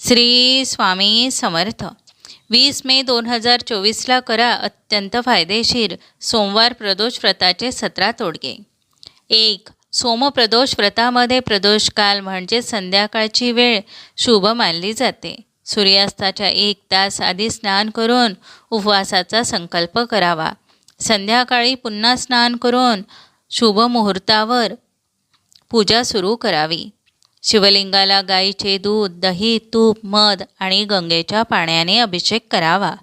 श्री स्वामी समर्थ. वीस मे दोन हजार चोवीसला करा अत्यंत फायदेशीर सोमवार प्रदोष व्रताचे सतरा तोडगे. एक सोमप्रदोष व्रतामध्ये प्रदोष काल म्हणजे संध्याकाळची वेळ शुभ मानली जाते. सूर्यास्ताच्या एक तास आधी स्नान करून उपवासाचा संकल्प करावा. संध्याकाळी पुन्हा स्नान करून शुभ मुहूर्तावर पूजा सुरू करावी. शिवलिंगाला गाईचे दूध दही तूप मध आणि गंगेच्या पाण्याने अभिषेक करावा.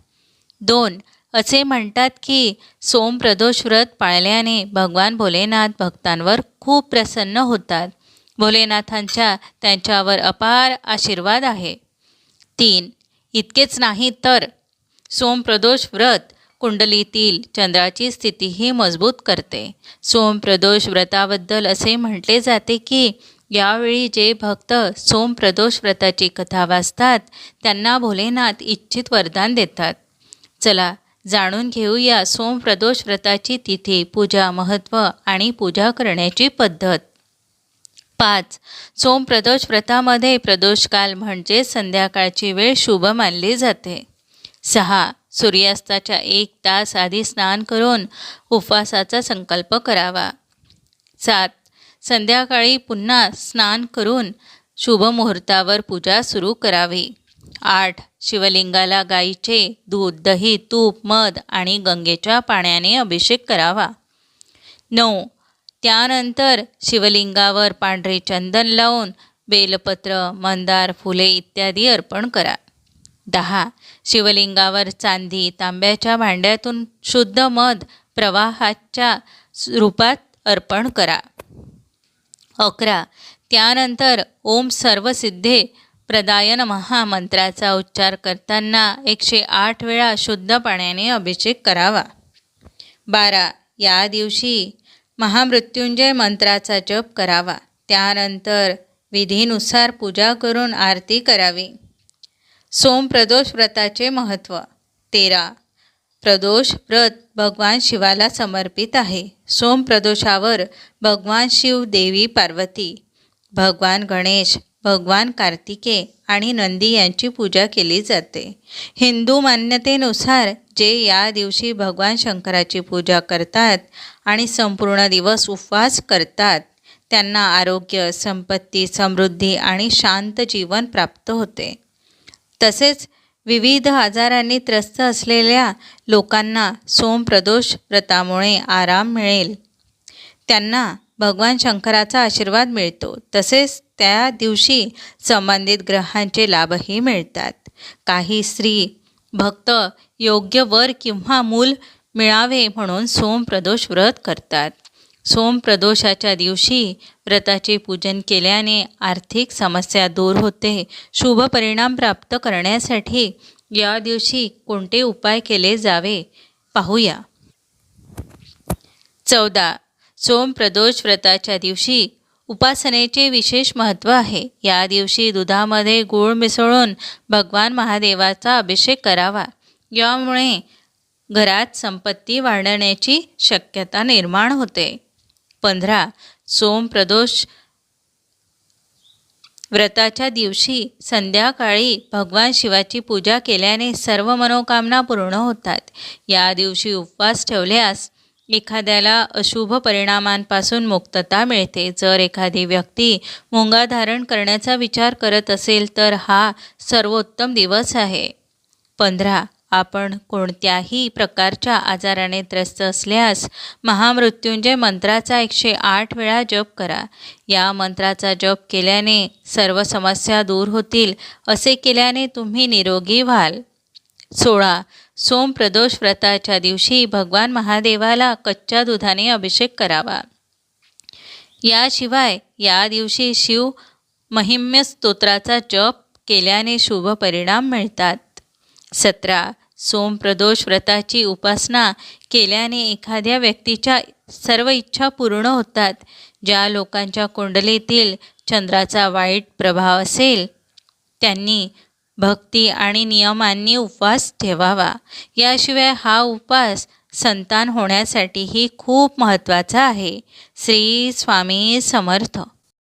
दोन असे म्हणतात की सोमप्रदोष व्रत पाळल्याने भगवान भोलेनाथ भक्तांवर खूप प्रसन्न होतात. भोलेनाथांच्या त्यांच्यावर अपार आशीर्वाद आहे. तीन इतकेच नाही तर सोमप्रदोष व्रत कुंडलीतील चंद्राची स्थितीही मजबूत करते. सोमप्रदोष व्रताबद्दल असे म्हटले जाते की यावेळी जे भक्त सोमप्रदोष व्रताची कथा वाचतात त्यांना भोलेनाथ इच्छित वरदान देतात. चला जाणून घेऊया सोमप्रदोष व्रताची तिथी पूजा महत्त्व आणि पूजा करण्याची पद्धत. पाच सोमप्रदोष व्रतामध्ये प्रदोषकाल म्हणजे संध्याकाळची वेळ शुभ मानली जाते. सहा सूर्यास्ताच्या एक तास आधी स्नान करून उपवासाचा संकल्प करावा. सात संध्याकाळी पुन्हा स्नान करून शुभ मुहूर्तावर पूजा सुरू करावी. आठ. शिवलिंगाला गाईचे दूध दही तूप मध आणि गंगेच्या पाण्याने अभिषेक करावा. नऊ. त्यानंतर शिवलिंगावर पांढरे चंदन लावून बेलपत्र मंदार फुले इत्यादी अर्पण करा. दहा. शिवलिंगावर चांदी तांब्याच्या भांड्यातून शुद्ध मध प्रवाहाच्या रूपात अर्पण करा. अकरा. त्यानंतर ओम सर्वसिद्धे प्रदायन महामंत्राचा उच्चार करताना एकशे आठ वेळा शुद्ध पाण्याने अभिषेक करावा. बारा. या दिवशी महामृत्युंजय मंत्राचा जप करावा. त्यानंतर विधीनुसार पूजा करून आरती करावी. सोमप्रदोष व्रताचे महत्त्व तेरा. प्रदोष व्रत भगवान शिवाला समर्पित आहे. सोमप्रदोषावर भगवान शिव देवी पार्वती भगवान गणेश भगवान कार्तिके आणि नंदी यांची पूजा केली जाते. हिंदू मान्यतेनुसार जे या दिवशी भगवान शंकराची पूजा करतात आणि संपूर्ण दिवस उपवास करतात त्यांना आरोग्य संपत्ती समृद्धी आणि शांत जीवन प्राप्त होते. तसेच विविध आजारांनी त्रस्त असलेल्या लोकांना सोमप्रदोष व्रतामुळे आराम मिळेल. त्यांना भगवान शंकराचा आशीर्वाद मिळतो. तसेच त्या दिवशी संबंधित ग्रहांचे लाभही मिळतात. काही स्त्री भक्त योग्य वर किंवा मूल मिळावे म्हणून सोमप्रदोष व्रत करतात. सोमप्रदोषाच्या दिवशी व्रताचे पूजन केल्याने आर्थिक समस्या दूर होते. शुभ परिणाम प्राप्त करण्यासाठी या दिवशी कोणते उपाय केले जावे? पाहूया. चौदा. सोमप्रदोष व्रताच्या दिवशी उपासनेचे विशेष महत्त्व आहे. या दिवशी दुधामध्ये गूळ मिसळून भगवान महादेवाचा अभिषेक करावा. यामुळे घरात संपत्ती वाढण्याची शक्यता निर्माण होते. पंधरा सोमप्रदोष. व्रताच्या दिवशी संध्याकाळी भगवान शिवाची पूजा केल्याने सर्व मनोकामना पूर्ण होतात. या दिवशी उपवास ठेवल्यास एखाद्याला अशुभ परिणामांपासून मुक्तता मिळते. जर एखादी व्यक्ती मुंगा धारण करण्याचा विचार करत असेल तर हा सर्वोत्तम दिवस आहे. पंधरा आपण कोणत्याही प्रकारच्या आजाराने त्रस्त असल्यास महामृत्युंजय मंत्राचा एकशे आठ वेळा जप करा. या मंत्राचा जप केल्याने सर्व समस्या दूर होतील असे केल्याने तुम्ही निरोगी व्हाल. सोळा. सोमप्रदोष व्रताच्या दिवशी भगवान महादेवाला कच्च्या दुधाने अभिषेक करावा. याशिवाय या दिवशी शिव महिम्य स्तोत्राचा जप केल्याने शुभ परिणाम मिळतात. सतरा. सोमप्रदोष व्रताची उपासना केल्याने एखाद्या व्यक्तीच्या सर्व इच्छा पूर्ण होतात. ज्या लोकांच्या कुंडलीतील चंद्राचा वाईट प्रभाव असेल त्यांनी भक्ती आणि नियमांनी उपवास ठेवावा. याशिवाय हा उपवास संतान होण्यासाठीही खूप महत्त्वाचा आहे. श्री स्वामी समर्थ.